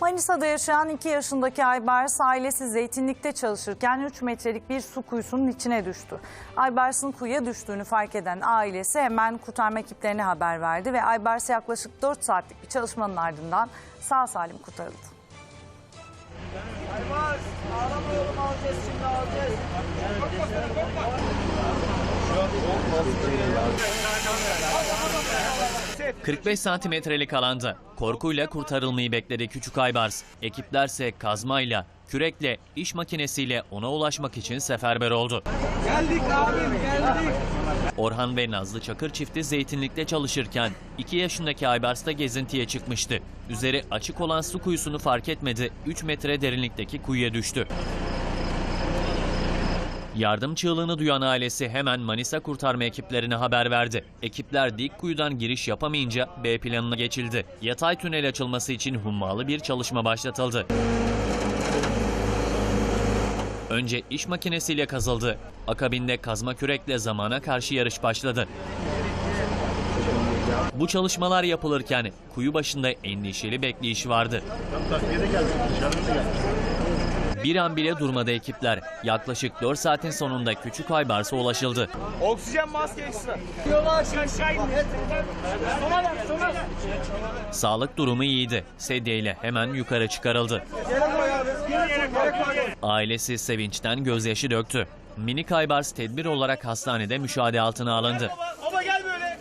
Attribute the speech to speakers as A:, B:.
A: Manisa'da yaşayan 2 yaşındaki Aybars ailesi zeytinlikte çalışırken 3 metrelik bir su kuyusunun içine düştü. Aybars'ın kuyuya düştüğünü fark eden ailesi hemen kurtarma ekiplerine haber verdi ve Aybars yaklaşık 4 saatlik bir çalışmanın ardından sağ salim kurtarıldı.
B: Aybars, ağlama alacağız şimdi alacağız.
C: 45 santimetrelik alanda korkuyla kurtarılmayı bekledi küçük Aybars. Ekiplerse kazmayla, kürekle, iş makinesiyle ona ulaşmak için seferber oldu.
B: Geldik abim geldik.
C: Orhan ve Nazlı Çakır çifti zeytinlikte çalışırken 2 yaşındaki Aybars da gezintiye çıkmıştı. Üzeri açık olan su kuyusunu fark etmedi, 3 metre derinlikteki kuyuya düştü. Yardım çığlığını duyan ailesi hemen Manisa kurtarma ekiplerine haber verdi. Ekipler dik kuyudan giriş yapamayınca B planına geçildi. Yatay tünel açılması için hummalı bir çalışma başlatıldı. Önce iş makinesiyle kazıldı. Akabinde kazma kürekle zamana karşı yarış başladı. Bu çalışmalar yapılırken kuyu başında endişeli bekleyiş vardı. Bir an bile durmadı ekipler. Yaklaşık 4 saatin sonunda Küçük Aybars'a ulaşıldı.
B: Oksijen maske ekstra.
C: Sağlık durumu iyiydi. Sedyeyle hemen yukarı çıkarıldı. Ailesi sevinçten gözyaşı döktü. Minik Aybars tedbir olarak hastanede müşahede altına alındı.